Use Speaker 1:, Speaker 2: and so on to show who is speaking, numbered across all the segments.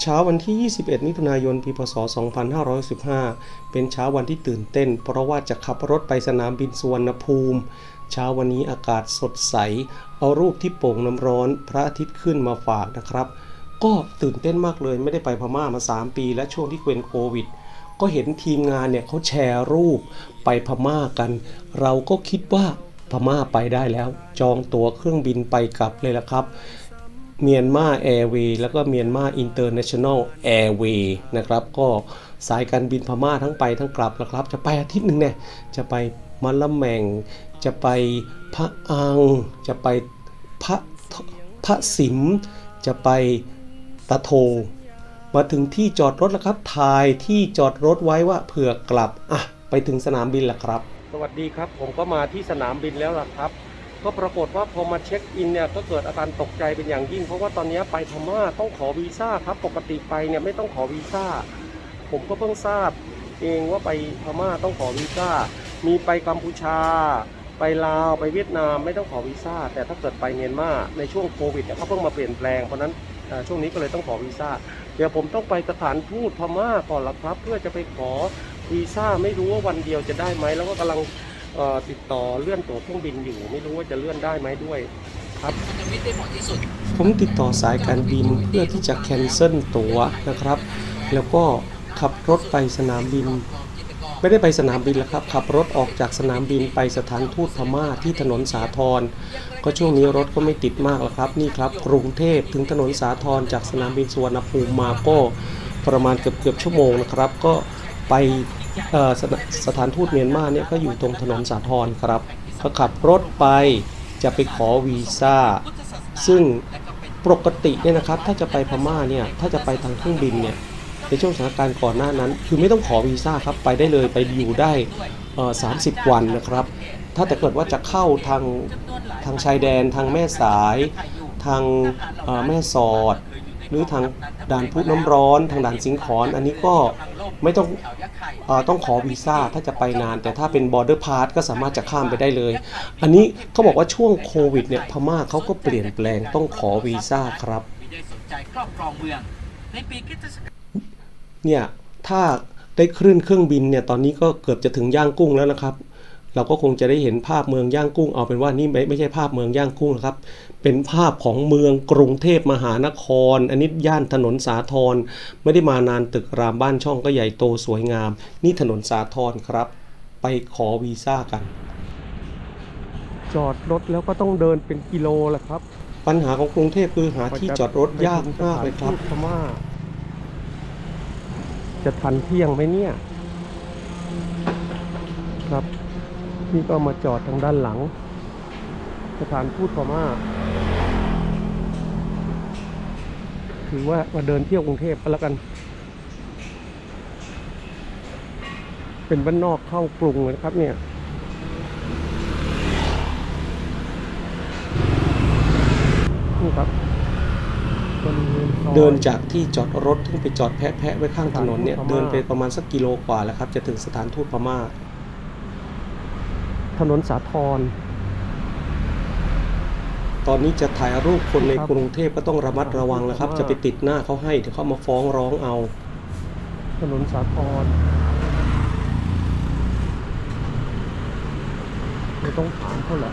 Speaker 1: เช้าวันที่ 21 มิถุนายน ปี พศ 2515 เป็นเช้าวันที่ตื่นเต้น เพราะว่าจะขับรถไปสนามบินสุวรรณภูมิ เช้าวันนี้อากาศสดใส เอารูปที่โป่งน้ำร้อน พระอาทิตย์ขึ้นมาฝากนะครับ ก็ตื่นเต้นมากเลย ไม่ได้ไปพม่ามา 3 ปี และช่วงที่เป็นโควิด ก็เห็นทีมงานเนี่ยเขาแชร์รูปไปพม่ากัน เราก็คิดว่าพม่าไปได้แล้ว จองตั๋วเครื่องบินไปกลับเลยละครับ เมียนมาแอร์เวย์แล้วก็เมียนมาอินเตอร์เนชั่นแนลแอร์เวย์นะครับ ก็สายการบินพม่าทั้งไปทั้งกลับนะครับ จะไปอาทิตย์หนึ่งเนี่ยจะไปมะละแมง จะไปพระอัง จะไปพระพระสิม จะไปตะโท มาถึงที่จอดรถแล้วครับถ่ายที่จอดรถไว้ว่าเผื่อกลับอะไปถึงสนามบินแล้วครับ สวัสดีครับ ผมก็มาที่สนามบินแล้วล่ะครับ ก็ปรากฏว่าพอมาเช็คอินเนี่ยก็เกิดอาการตกใจเป็นอย่างยิ่ง เพราะว่าตอนนี้ไปพม่าต้องขอวีซ่าครับปกติไปเนี่ยไม่ต้องขอวีซ่า ผมก็เพิ่งทราบ เองว่าไปพม่าต้องขอวีซ่า มีไปกัมพูชา ไปลาวไปเวียดนามไม่ต้องขอวีซ่า แต่ถ้าเกิดไปเมียนมาในช่วงโควิดเนี่ยเขาเพิ่งมาเปลี่ยนแปลงเพราะนั้นช่วงนี้ก็เลยต้องขอวีซ่า เดี๋ยวผมต้องไปสถานทูตพม่าก่อนละครับ เพื่อจะไปขอวีซ่าไม่รู้ว่าวันเดียวจะได้ไหมแล้วก็กำลัง ติดต่อเลื่อนตั๋วเครื่องบินอยู่ ไม่รู้ว่าจะเลื่อนได้ไหมด้วยครับ
Speaker 2: จะมิดได้เหมาะที่สุด
Speaker 1: ผมติดต่อสายการบินเพื่อที่จะแคนเซิลตั๋วนะครับ แล้วก็ขับรถไปสนามบิน ไม่ได้ไปสนามบินแล้วครับ ขับรถออกจากสนามบินไปสถานทูตพม่าที่ถนนสาทรก็ช่วงนี้รถก็ไม่ติดมากแล้วครับ นี่ครับ กรุงเทพถึงถนนสาทรจากสนามบินสุวรรณภูมิมาก็ประมาณเกือบเกือบๆชั่วโมงนะครับ ก็ไปเอ่อ สถสถานทูตเมียนมาเนี่ยก็อยู่ตรงถนนสาทรครับก็ขับรถไปจะไปขอวีซ่า ซึ่งปกติเนี่ยนะครับถ้าจะไปพม่าเนี่ยถ้าจะไปทางเครื่องบินเนี่ยในช่วงสถานการณ์ก่อนหน้านั้น คือไม่ต้องขอวีซ่าครับไปได้เลยไปอยู่ได้เอ่อ30วันนะครับ ถ้าแต่เกิดว่าจะเข้าทางทางชายแดนทางแม่สาย ทางแม่สอด หรือทางด่านพุน้ำร้อนทางด่านสิงขอน อันนี้ก็ไม่ต้องอต้องขอวีซ่าถ้าจะไปนาน แต่ถ้าเป็น border pass ก็สามารถจะข้ามไปได้เลย อันนี้เขาบอกว่าช่วงโควิดเนี่ยพม่าเขาก็เปลี่ยนแปลงต้องขอวีซ่าครับ
Speaker 2: เมืองในปีคริสตศักราช
Speaker 1: เนี่ยถ้าได้คลื่นเครื่องบินเนี่ยตอนนี้ก็เกือบจะถึงย่างกุ้งแล้วนะครับ เราก็คงจะได้เห็นภาพเมืองย่างกุ้ง เอาเป็นว่านี่ไม่ไม่ใช่ภาพเมืองย่างกุ้งนะครับ เป็นภาพของเมืองกรุงเทพมหานคร อันนี้ย่านถนนสาทรไม่ได้มานานตึกรามบ้านช่องก็ใหญ่โตสวยงาม นี่ถนนสาทรครับ ไปขอวีซ่ากัน จอดรถแล้วก็ต้องเดินเป็นกิโลแหละครับ ปัญหาของกรุงเทพคือหาที่จอดรถยากมากเลยครับพม่าจะทันเที่ยงไหมเนี่ย ครับ นี่ก็มาจอดทางด้านหลัง สถานทูตพม่าถือว่ามาเดินเที่ยวกรุงเทพก็แล้วกัน เป็นบ้านนอกเข้ากรุงเลยนะครับเนี่ยนี่ครับเดินจากที่จอดรถที่ไปจอดแพะๆไว้ข้างถนนเนี่ย เดินไปประมาณสักกิโลกว่าแล้วครับ จะถึงสถานทูตพม่า ถนนสาทรตอนนี้จะถ่ายรูปคนในกรุงเทพก็ต้องระมัดระวังนะครับ จะไปติดหน้าเขาให้เดี๋ยวเขามาฟ้องร้องเอา ถนนสาทรไม่ต้องถามเท่าไหร่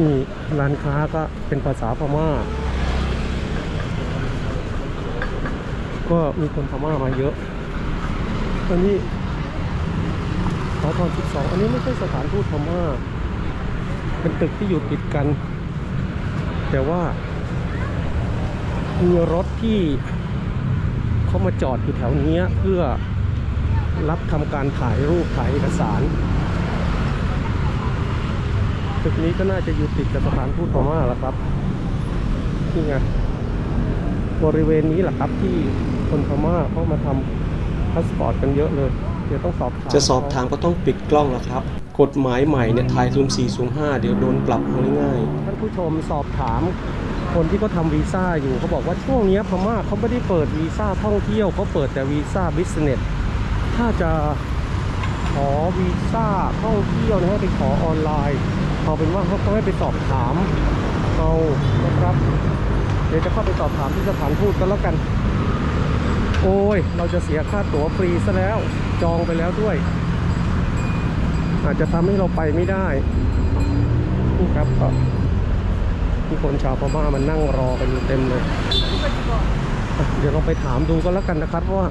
Speaker 1: นี่ร้านค้าก็เป็นภาษาพม่า ก็มีคนพม่ามาเยอะอันนี้ สาทร12 อันนี้ไม่ใช่สถานทูตพม่าเป็นตึกที่อยู่ติดกัน แต่ว่ามีรถที่เขามาจอดอยู่แถวนี้เพื่อรับทำการถ่ายรูปถ่ายเอกสาร ตึกนี้ก็น่าจะอยู่ติดกับสถานทูตพม่าแล้วครับนี่ไงบริเวณนี้แหละครับที่คนพม่าเขามาทำพาสปอร์ตกันเยอะเลย ดี๋ยวต้องสอบถามจะสอบทางก็ต้องปิดกล้องแล้วครับ กฎหมายใหม่เนี่ยถ่ายซูม4ซูม5เดี๋ยวโดนปรับเอาง่ายๆท่านผู้ชมสอบถาม คนที่เขาทำวีซ่าอยู่เขาบอกว่าช่วงเนี้ยพม่าเขาไม่ได้เปิดวีซ่าท่องเที่ยวเขาเปิดแต่วีซ่าบิสเนสถ้าจะขอวีซ่าท่องเที่ยวนะให้ไปขอออนไลน์เอาเป็นว่าเขาต้องให้ไปสอบถามเอานะครับ เดี๋ยวจะเข้าไปสอบถามที่สถานทูตกันแล้วกัน
Speaker 3: โอ้ย เราจะเสียค่าตั๋วฟรีซะแล้ว จองไปแล้วด้วย อาจจะทำให้เราไปไม่ได้นี่ครับก็มีคนชาวพม่ามันนั่งรอกันอยู่เต็มเลย เดี๋ยวเราไปถามดูก็แล้วกันนะครับว่า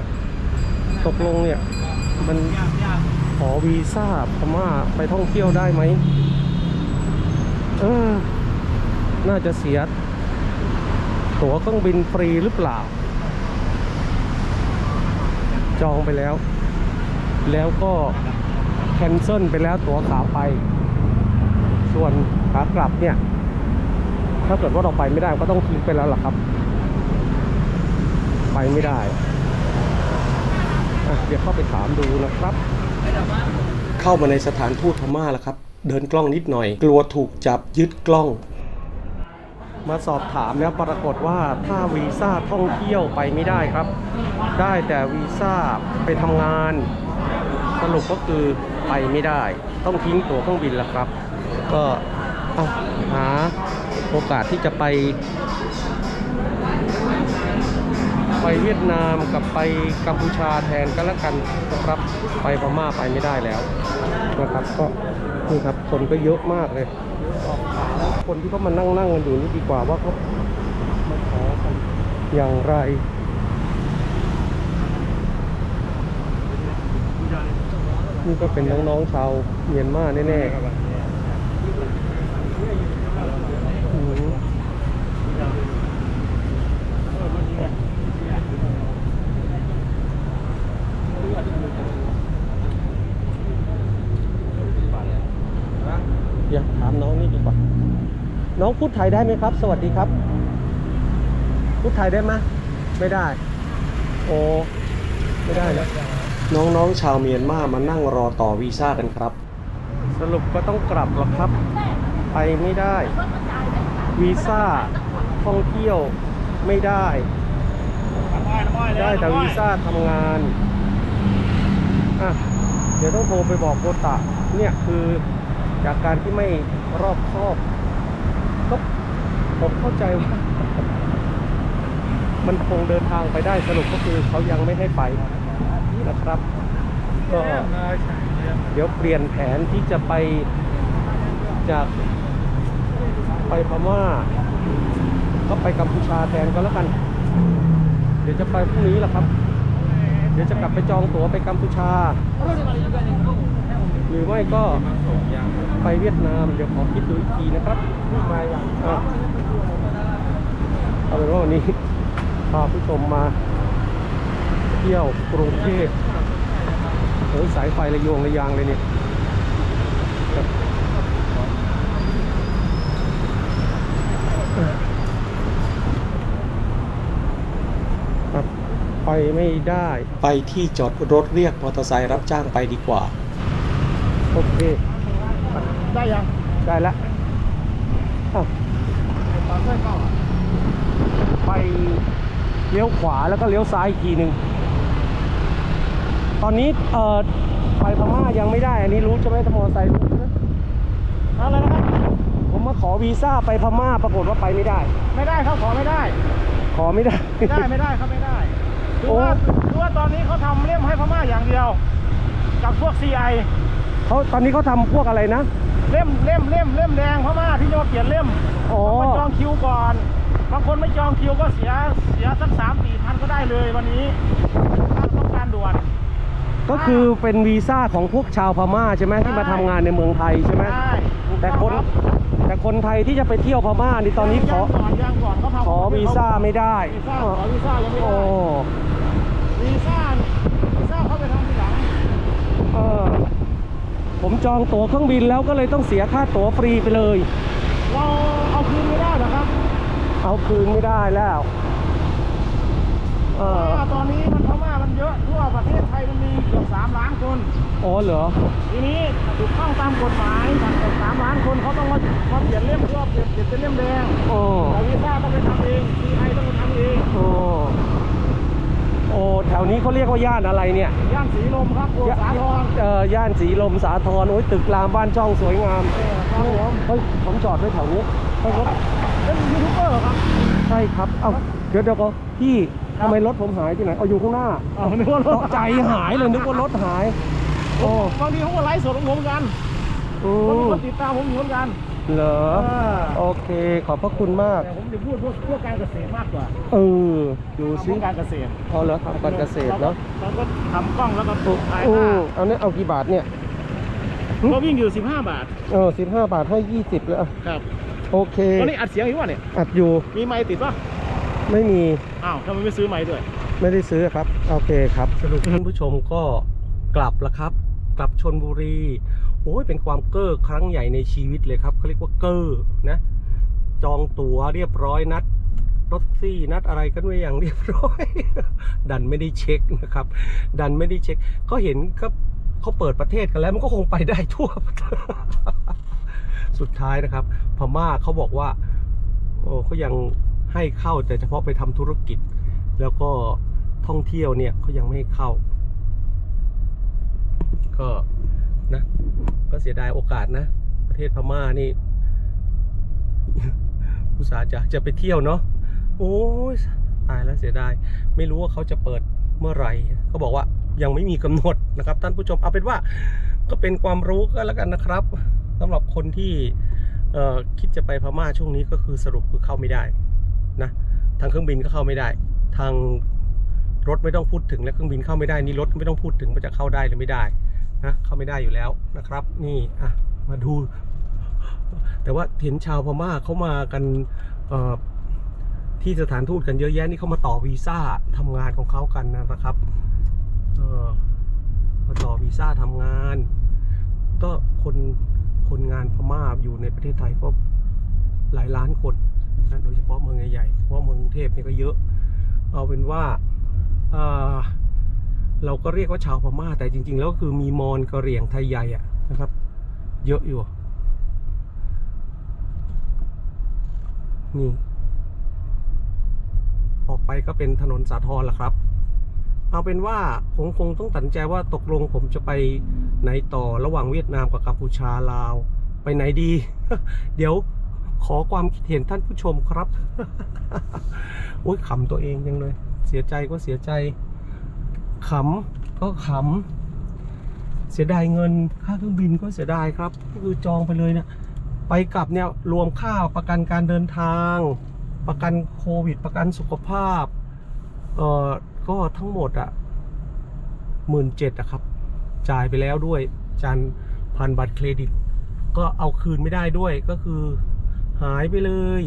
Speaker 3: ตกลงเนี่ย มันขอวีซ่าพม่าไปท่องเที่ยวได้ไหมเออ น่าจะเสีย ตั๋วเครื่องบินฟรีหรือเปล่า จองไปแล้ว แล้วก็แคนเซิลไปแล้วตั๋วขาไป ส่วนขากลับเนี่ย ถ้าเกิดว่าเราไปไม่ได้ก็ต้องทิ้งไปแล้วล่ะครับ ไปไม่ได้เดี๋ยวเข้าไปถามดูนะครับ เข้ามาในสถานทูตพม่าแล้วครับ เดินกล้องนิดหน่อย กลัวถูกจับยึดกล้อง มาสอบถามแล้วปรากฏว่าถ้าวีซ่าท่องเที่ยวไปไม่ได้ครับ ได้แต่วีซ่าไปทำงาน สรุปก็คือไปไม่ได้ ต้องทิ้งตั๋วเครื่องบินแล้วครับ ก็หาโอกาสที่จะไป ไปเวียดนามกับไปกัมพูชาแทนก็แล้วกันนะครับ ไปพม่าไปไม่ได้แล้วนะครับ ก็นี่ครับคนก็เยอะมากเลย คนที่เขามานั่งนั่งกันอยู่นี่ดีกว่าว่าเขามาขอกันอย่างไรนี่ก็เป็นน้องๆชาวเมียนมาแน่ๆอืมอยากถามน้องนี่ดีกว่า น้องพูดไทยได้ไหมครับ สวัสดีครับ พูดไทยได้ไหมไม่ได้ โอ้ไม่ได้นะน้องๆชาวเมียนมามานั่งรอต่อวีซ่ากันครับ สรุปก็ต้องกลับหรอครับ ไปไม่ได้ วีซ่าท่องเที่ยวไม่ได้ ได้แต่วีซ่าทำงานอะเดี๋ยวต้องโทรไปบอกโกตะเนี่ยคือจากการที่ไม่รอบคอบ ผมเข้าใจว่า มันคงเดินทางไปได้สรุปก็คือเขายังไม่ให้ไปนะครับ ก็เดี๋ยวเปลี่ยนแผนที่จะไปจากไปพม่าก็ไปกัมพูชาแทนก็แล้วกัน เดี๋ยวจะไปพรุ่งนี้แหละครับ เดี๋ยวจะกลับไปจองตั๋วไปกัมพูชา หรือไม่ก็ไปเวียดนาม เดี๋ยวขอคิดดูอีกทีนะครับมาอย่างอะ เอาเป็นว่าวันนี้พาผู้ชมมา เที่ยวกรุงเทพโอ้ยสายไฟระโยงระยางเลยเนี่ยครับครับไปไม่ได้ ไปที่จอดรถเรียกมอเตอร์ไซค์รับจ้างไปดีกว่า โอเค
Speaker 4: ได้ยัง
Speaker 3: ได้แล้วอ้าว
Speaker 4: ตอนเส้นเข้าอะ
Speaker 3: ไปเลี้ยวขวาแล้วก็เลี้ยวซ้ายอีกทีหนึ่งตอนนี้เอ่อไปพม่ายังไม่ได้ อันนี้รู้ใช่ไหมถ้ามอเตอร์ไซค์รู้ใช่ไหม
Speaker 4: อะไรนะครับ
Speaker 3: ผมมาขอวีซ่าไปพม่าปรากฏว่าไปไม่ได้
Speaker 4: ไม่ได้เขาขอไม่ได้
Speaker 3: ขอไม่ได้
Speaker 4: ไม่ได้ไม่ได้ครับไม่ได้คือ
Speaker 3: โอ้
Speaker 4: ว่าคือว่าตอนนี้เขาทำเล่มให้พม่าอย่างเดียว กับพวก CI
Speaker 3: เขาตอนนี้เขาทำพวกอะไรนะ
Speaker 4: เล่มเล่มเล่มเล่มแดงพม่าที่จะมาเปลี่ยนเล่ม
Speaker 3: อ๋อ
Speaker 4: ต้องมาจองคิวก่อน บางคนไม่จองคิวก็เสียเสียสักสามสี่พันก็ได้เลยวันนี้ถ้าต้องการด่วน
Speaker 3: ก็คือเป็นวีซ่าของพวกชาวพม่าใช่ไหมที่มาทำงานในเมืองไทยใช่ไหม
Speaker 4: ใช่ถูก
Speaker 3: แต่
Speaker 4: อง
Speaker 3: คน
Speaker 4: รับ
Speaker 3: แต่คนไทยที่จะไปเที่ยวพม่านี่ตอนนี้ขอ
Speaker 4: ยังก่อนยังก่อนเขาทำ
Speaker 3: ขอวีซ่าไม่ได้
Speaker 4: วีซ่าขอวีซ่ายังไม่
Speaker 3: โอ้
Speaker 4: ได้วีซ่าวีซ่าเขาไปทำทีหลัง
Speaker 3: เออผมจองตั๋วเครื่องบินแล้วก็เลยต้องเสียค่าตั๋วฟรีไปเลย
Speaker 4: เรา เอาคืนไม่ได้
Speaker 3: แล้วเอ
Speaker 4: เพ
Speaker 3: อ
Speaker 4: ราะว่าตอนนี้มันพม่ามันเยอะทั่วประเทศไทยมันมีเกือบสามล้านคน
Speaker 3: อ๋อเหรอ
Speaker 4: ทีนี้ถูกต้องตามกฎหมายจากสามล้านคนเขาต้องมามาเปลี่ยนเล่มเพื่อเปลี่ยนเปลี่ยนเป็นเล่มแดง
Speaker 3: โอ้
Speaker 4: แต่วีซ่าต้องไปทำเองซีไอต้องไปทำเอง
Speaker 3: โอ้โอ้แถวนี้เขาเรียกว่าย่านอะไรเนี่ย
Speaker 4: ย่านสีลมครับโอสาทร
Speaker 3: เออย่านสีลมสาทรโอ้ยตึกรามบ้านช่องสวยงาม
Speaker 4: เออครับผม
Speaker 3: เฮ้ยผมจอดไว้แถวนี้ เฮ้ยรถ
Speaker 4: เป็นยูทูบเบอร์ครับ
Speaker 3: ใช่ครับ เอ้าเดี๋ยวเดี๋ยวก็พี่
Speaker 1: ทำไมรถผมหายที่ไหน เอาอยู่ข้างหน้า
Speaker 4: เอานึกว่าร
Speaker 1: ต
Speaker 4: ถ
Speaker 1: กใจหายเลยนึกว่ารถหาย โอ้
Speaker 4: บางทีเขาก็ไลฟ์สดของผมกัน
Speaker 1: อื
Speaker 4: ผมมี
Speaker 1: ม
Speaker 4: คนติดตามผมอยู่เหมือนกัน
Speaker 1: เหรอ โอเค ขอบพระคุณมาก
Speaker 4: แต่ผมจะพูดพวกพวกการเกษตรมากกว่า
Speaker 1: เออ ดูซิ
Speaker 4: การเกษตร
Speaker 1: เอาเหรอทำการเกษตรเนาะ
Speaker 4: เราก็ทำกล้องแล้วก็ปลูกขาย
Speaker 1: อื
Speaker 4: หน้า
Speaker 1: เอาเนี่ยเอากี่บาทเนี่ย
Speaker 4: ก็วิ่งอยู่ 15 บาท
Speaker 1: เออสิบห้าบาทให้ยี่สิบแล้ว
Speaker 4: ครับ
Speaker 1: โอเค
Speaker 4: ตอนนี้อัดเสียงอยู่วะเนี่ย
Speaker 1: อัดอยู่
Speaker 4: มีไมค์ติดปะ
Speaker 1: ไม่มี
Speaker 4: อ้าวทำไมไม่ซื้อไมค์ด้วย
Speaker 1: ไม่ได้ซื้อครับ โอเคครับสรุปท่านผู้ชมก็กลับแล้วครับ กลับชนบุรีโอ้ยเป็นความเก้อครั้งใหญ่ในชีวิตเลยครับเขาเรียกว่าเก้อนะ จองตั๋วเรียบร้อยนัดรถซี่นัดอะไรกันไว้อย่างเรียบร้อย ดันไม่ได้เช็คนะครับ ดันไม่ได้เช็คเขาเห็นก็เขาเปิดประเทศกันแล้วมันก็คงไปได้ทั่ว สุดท้ายนะครับ พม่าเขาบอกว่าเขายังให้เข้าแต่เฉพาะไปทำธุรกิจ แล้วก็ท่องเที่ยวเนี่ยเขายังไม่ให้เข้า ก็นะก็เสียดายโอกาสนะ ประเทศพม่านี่อุตสาห์จะจะไปเที่ยวเนาะโอ้ยตายแล้วเสียดาย ไม่รู้ว่าเขาจะเปิดเมื่อไหร่เขาบอกว่ายังไม่มีกำหนดนะครับ ท่านผู้ชมเอาเป็นว่าก็เป็นความรู้ก็แล้วกันนะครับ สำหรับคนที่คิดจะไปพม่าช่วงนี้ก็คือสรุปคือเข้าไม่ได้นะทางเครื่องบินก็เข้าไม่ได้ ทางรถไม่ต้องพูดถึงและเครื่องบินเข้าไม่ได้นี่รถไม่ต้องพูดถึงว่าจะเข้าได้หรือไม่ได้นะเข้าไม่ได้อยู่แล้วนะครับ นี่อะมาดู แต่ว่าเห็นชาวพม่าเขามากันที่สถานทูตกันเยอะแยะนี่เขามาต่อวีซ่าทำงานของเขากันนะครับ เออมาต่อวีซ่าทำงาน ก็คนคนงานพม่าอยู่ในประเทศไทยก็หลายล้านคนนะโดยเฉพาะเมืองใหญ่ๆเพราะเมืองกรุงเทพนี่ก็เยอะ เอาเป็นว่าเอ่อเราก็เรียกว่าชาวพม่า แต่จริง ๆ แล้วก็คือมีมอญกะเหรี่ยงไทยใหญ่อะนะครับ เยอะอยู่ นี่ ออกไปก็เป็นถนนสาทรละครับ เอาเป็นว่าผมคงต้องตัดใจว่าตกลงผมจะไปไหนต่อระหว่างเวียดนามกับกัมพูชาลาว ไปไหนดี เดี๋ยวขอความคิดเห็นท่านผู้ชมครับโอ้ยขำตัวเองยังเลย เสียใจก็เสียใจขำก็ขำเสียดายเงินค่าเครื่องบินก็เสียดายครับก็คือจองไปเลยเนี่ยไปกลับเนี่ยรวมค่าประกันการเดินทาง ประกันโควิด ประกันสุขภาพเอ่อ ก็ทั้งหมดอะหมื่นเจ็ดอะครับ จ่ายไปแล้วด้วยจานพันบัตรเครดิต ก็เอาคืนไม่ได้ด้วยก็คือ หายไปเลย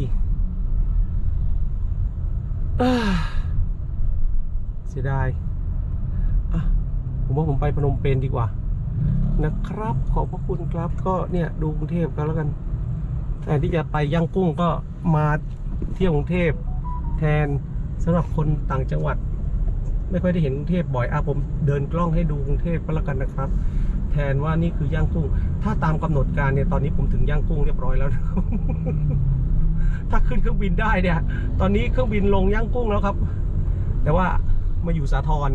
Speaker 1: เสียดายอะผมว่าผมไปพนมเปญดีกว่า นะครับ ขอบพระคุณครับ ก็เนี่ยดูกรุงเทพกันแล้วกันแทนที่จะไปย่างกุ้งก็มาเที่ยวกรุงเทพแทนสำหรับคนต่างจังหวัด ไม่ค่อยได้เห็นกรุงเทพบ่อยอะผมเดินกล้องให้ดูกรุงเทพก็แล้วกันนะครับ แทนว่านี่คือย่างกุ้ง ถ้าตามกำหนดการเนี่ยตอนนี้ผมถึงย่างกุ้งเรียบร้อยแล้วนะครับถ้าขึ้นเครื่องบินได้เนี่ย ตอนนี้เครื่องบินลงย่างกุ้งแล้วครับ แต่ว่ามาอยู่สาทร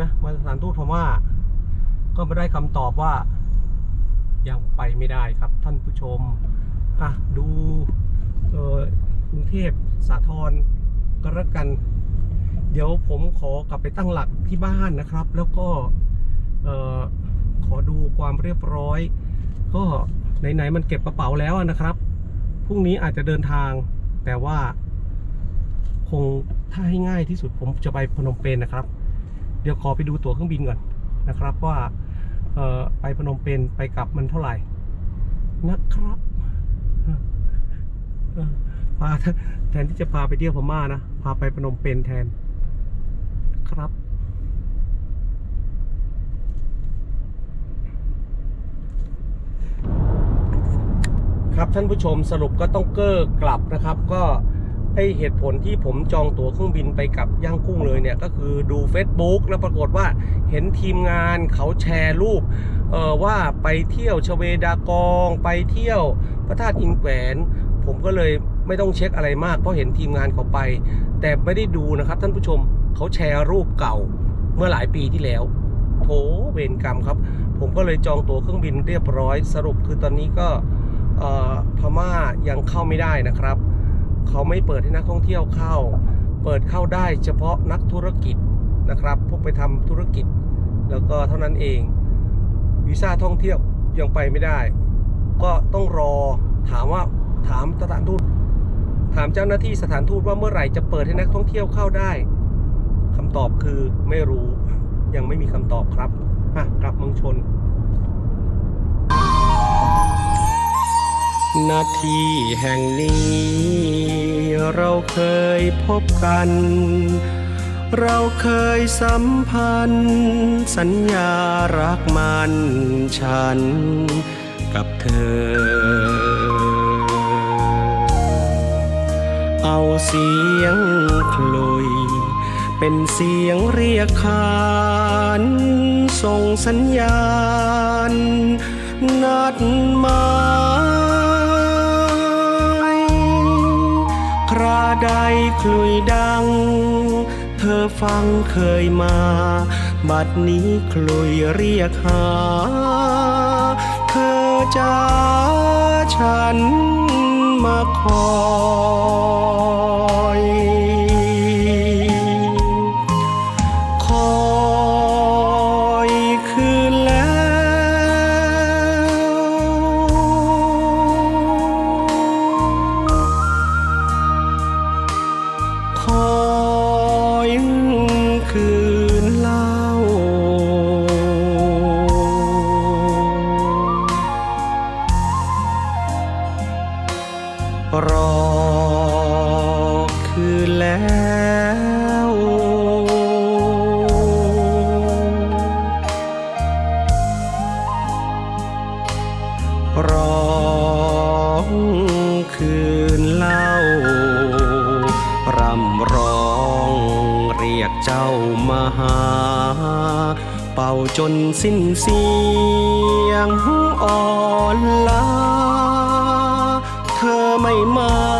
Speaker 1: นะมาสถานทูตพม่าก็มาได้คำตอบว่ายังไปไม่ได้ครับท่านผู้ชมอะดูกรุงเทพสาทรก็แล้วกัน เดี๋ยวผมขอกลับไปตั้งหลักที่บ้านนะครับ แล้วก็ขอดูความเรียบร้อย ก็ไหนๆมันเก็บกระเป๋าแล้วนะครับพรุ่งนี้อาจจะเดินทาง แต่ว่าคงถ้าให้ง่ายที่สุดผมจะไปพนมเปญนะครับ เดี๋ยวขอไปดูตั๋วเครื่องบินก่อนนะครับ ว่าไปพนมเปญไปกลับมันเท่าไหร่นะครับพาแทนที่จะพาไปเที่ยวพม่านะ พาไปพนมเปญแทน ครับ ครับท่านผู้ชมสรุปก็ต้องเก้อกลับนะครับ ก็ไอเหตุผลที่ผมจองตั๋วเครื่องบินไปกับย่างกุ้งเลยเนี่ยก็คือดู Facebook แล้วปรากฏว่าเห็นทีมงานเขาแชร์รูปเออว่าไปเที่ยวชเวดากอง ไปเที่ยวพระธาตุอินแขวน ผมก็เลย ไม่ต้องเช็คอะไรมากเพราะเห็นทีมงานเขาไป แต่ไม่ได้ดูนะครับท่านผู้ชมเขาแชร์รูปเก่าเมื่อหลายปีที่แล้วโถเวรกรรมครับ ผมก็เลยจองตั๋วเครื่องบินเรียบร้อย สรุปคือตอนนี้ก็พม่ายังเข้าไม่ได้นะครับ เขาไม่เปิดให้นักท่องเที่ยวเข้า เปิดเข้าได้เฉพาะนักธุรกิจนะครับพวกไปทำธุรกิจ แล้วก็เท่านั้นเองวีซ่าท่องเที่ยวยังไปไม่ได้ ก็ต้องรอถามว่าถามสถานทูต ถามเจ้าหน้าที่สถานทูตว่าเมื่อไหร่จะเปิดให้นักท่องเที่ยวเข้าได้คำตอบคือไม่รู้ยังไม่มีคำตอบครับอะกลับเมืองชน นาทีแห่งนี้ เราเคยพบกัน เราเคยสัมพันธ์ สัญญารักมันฉันกับเธอ เสียงคลุย เป็นเสียงเรียกขานส่งสัญญาณ นัดหมายคราใดคลุยดัง เธอฟังเคยมา บัดนี้คลุยเรียกหา เธอจ้าฉันมาคอ้วร้องคืนเล่ารำร้องเรียกเจ้ามาหา เป่าจนสิ้นเสียงอ่อนลา เธอไม่มา